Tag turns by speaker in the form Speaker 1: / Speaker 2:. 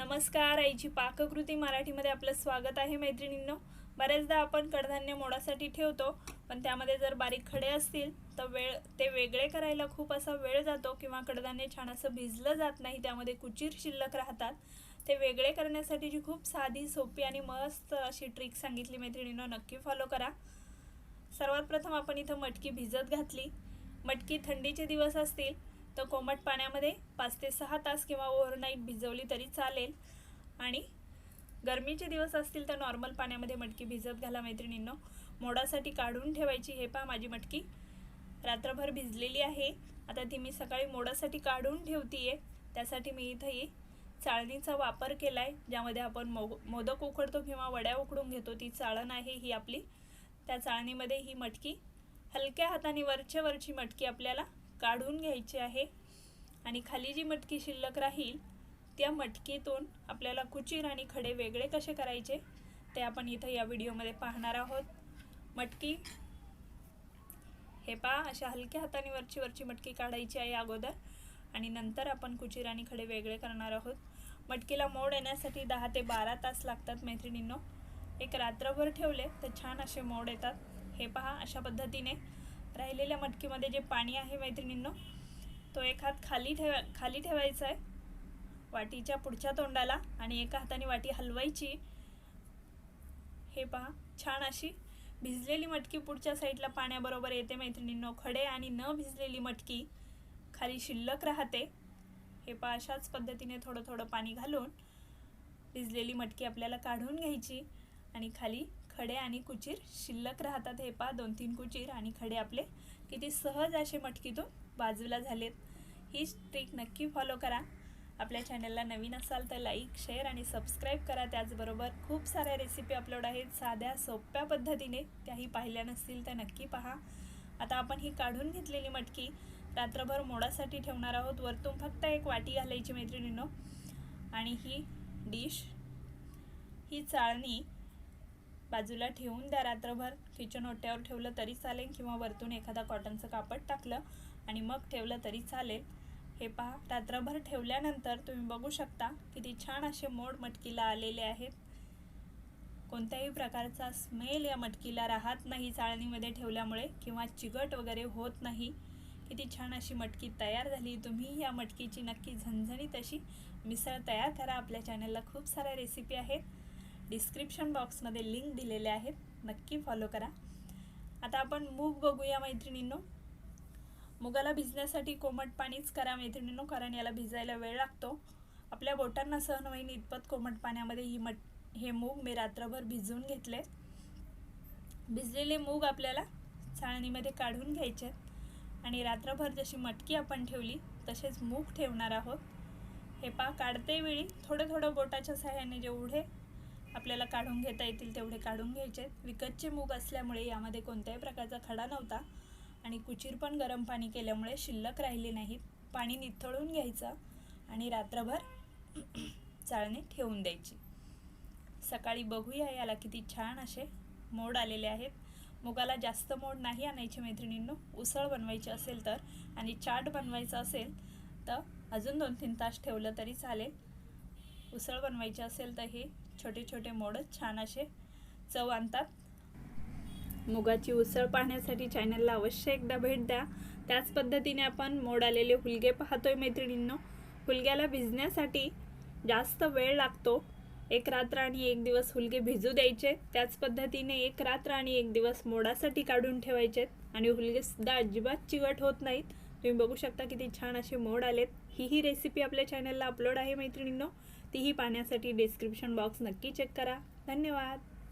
Speaker 1: नमस्कार आईची पाककृती मराठीमध्ये आपलं स्वागत आहे मैत्रिणींनो. बऱ्याचदा आपण कडधान्य मोडासाठी ठेवतो पण त्यामध्ये जर बारीक खडे असतील तर वेळ ते वेगळे करायला खूप असा वेळ जातो किंवा कडधान्य छान असं भिजलं जात नाही त्यामध्ये कुचीर शिल्लक राहतात. ते वेगळे करण्यासाठीची खूप साधी सोपी आणि मस्त अशी ट्रिक सांगितली मैत्रिणींनो नक्की फॉलो करा. सर्वात प्रथम आपण इथं मटकी भिजत घातली. मटकी थंडीचे दिवस असतील तर कोमट पाण्यामध्ये पाच ते सहा तास किंवा ओव्हरनाईट भिजवली तरी चालेल. आणि गरमीचे दिवस असतील तर नॉर्मल पाण्यामध्ये मटकी भिजत घाला मैत्रिणींनो. मोडासाठी काढून ठेवायची हे पहा माझी मटकी. रात्रभर भिजलेली आहे. आता ती मी सकाळी मोडासाठी काढून ठेवतीये. त्यासाठी मी इथंही चाळणीचा वापर केला आहे ज्यामध्ये आपण मो मोदक उकडतो किंवा वड्या उकडून घेतो. ती चाळण आहे ही आपली. त्या चाळणीमध्ये ही मटकी हलक्या हाताने वरच्या वरची मटकी आपल्याला काढून घ्यायची आहे. आणि खाली जी मटकी शिल्लक राहील त्या मटकीतून आपल्याला कुचीर आणि खडे वेगळे कसे करायचे ते आपण इथं या व्हिडिओमध्ये पाहणार आहोत. मटकी हे पहा अशा हलक्या हाताने वरची वरची मटकी काढायची आहे अगोदर. आणि नंतर आपण कुचीर आणि खडे वेगळे करणार आहोत. मटकीला मोड येण्यासाठी दहा ते बारा तास लागतात मैत्रिणींनो. एक रात्रभर ठेवले तर छान असे मोड येतात. हे पहा अशा पद्धतीने राहिलेल्या मटकीमध्ये जे पाणी आहे मैत्रिणींनो तो एक हात खाली ठेवा खाली ठेवायचा आहे. वाटीच्या पुढच्या तोंडाला आणि एका हाताने वाटी हलवायची. हे पहा छान अशी भिजलेली मटकी पुढच्या साईडला पाण्याबरोबर येते मैत्रिणींनो. खडे आणि न भिजलेली मटकी खाली शिल्लक राहते. हे पहा अशाच पद्धतीने थोडं थोडं पाणी घालून भिजलेली मटकी आपल्याला काढून घ्यायची आणि खाली खडे आणि कुचीर. शिल्लक राहतात हे पहा दोन तीन कुचीर आणि खडे आपले. किती सहज असे मटकीतून बाजूला झालेत. ही ट्रिक नक्की फॉलो करा. आपल्या चॅनलला नवीन असाल तर लाईक शेअर आणि सबस्क्राईब करा. त्याचबरोबर खूप साऱ्या रेसिपी अपलोड आहेत. साध्या सोप्या पद्धतीने त्याही पाहिल्या नसतील तर नक्की पहा. आता आपण ही काढून घेतलेली मटकी रात्रभर मोडासाठी ठेवणार आहोत. वरतून फक्त एक वाटी घालायची मैत्रिणींनो. आणि ही डिश ही चाळणी बाजूला ठेवून द्या रात्रभर किचन ओट्यावर ठेवलं तरी चालेल किंवा वरतून एखादा कॉटनचं कापड टाकलं आणि मग ठेवलं तरी चालेल. हे पहा रात्रभर ठेवल्यानंतर तुम्ही बघू शकता किती छान असे मोड मटकीला आलेले आहेत. कोणत्याही प्रकारचा स्मेल या मटकीला राहत नाही चाळणीमध्ये ठेवल्यामुळे किंवा चिकट वगैरे होत नाही. किती छान अशी मटकी तयार झाली. तुम्ही या मटकीची नक्की झणझणीत अशी मिसळ तयार करा. आपल्या चॅनलला खूप साऱ्या रेसिपी आहेत. डिस्क्रिप्शन बॉक्समध्ये लिंक दिलेले आहेत. नक्की फॉलो करा. आता आपण मूग बघूया मैत्रिणींनो. मुगाला भिजण्यासाठी कोमट पाणीच करा मैत्रिणींनो कारण याला भिजायला वेळ लागतो. आपल्या बोटांना सहन होईन इतपत कोमट पाण्यामध्ये ही मट हे मूग मी रात्रभर भिजवून घेतले. भिजलेले मूग आपल्याला चाळणीमध्ये काढून घ्यायचे आणि रात्रभर जशी मटकी आपण ठेवली तसेच मूग ठेवणार आहोत. हे पा काढते वेळी थोडं थोडं बोटाच्या सहाय्याने जेवढे आपल्याला काढून घेता येतील तेवढे काढून घ्यायचे. विकतचे मूग असल्यामुळे यामध्ये कोणत्याही प्रकारचा खडा नव्हता. आणि कुचीर पण गरम पाणी केल्यामुळे शिल्लक राहिले नाहीत पाणी निथळून घ्यायचं आणि रात्रभर चाळणी ठेवून द्यायची. सकाळी बघूया याला किती छान असे मोड आलेले आहेत. मुगाला जास्त मोड नाही आणायचे मैत्रिणींनो. उसळ बनवायची असेल तर आणि चाट बनवायचं असेल तर अजून दोन तीन तास ठेवलं तरी चालेल. उसळ बनवायची असेल तर हे छोटे छोटे मोडच छान असे चव आणतात. मुगाची उसळ पाहण्यासाठी चॅनलला अवश्य एकदा भेट द्या. त्याच पद्धतीने आपण मोड आलेले हुलगे पाहतोय मैत्रिणींनो. हुलग्याला भिजण्यासाठी जास्त वेळ लागतो. एक रात्र आणि एक दिवस हुलगे भिजू द्यायचे. त्याच पद्धतीने एक रात्र आणि एक दिवस मोडासाठी काढून ठेवायचेत आणि हुलगे सुद्धा अजिबात चिवट होत नाहीत. तुम्ही बघू शकता किती छान असे मोड आलेत. ही ही रेसिपी आपल्या चॅनलला अपलोड आहे मैत्रिणींनो. तीही पाहण्यासाठी डिस्क्रिप्शन बॉक्स नक्की चेक करा. धन्यवाद.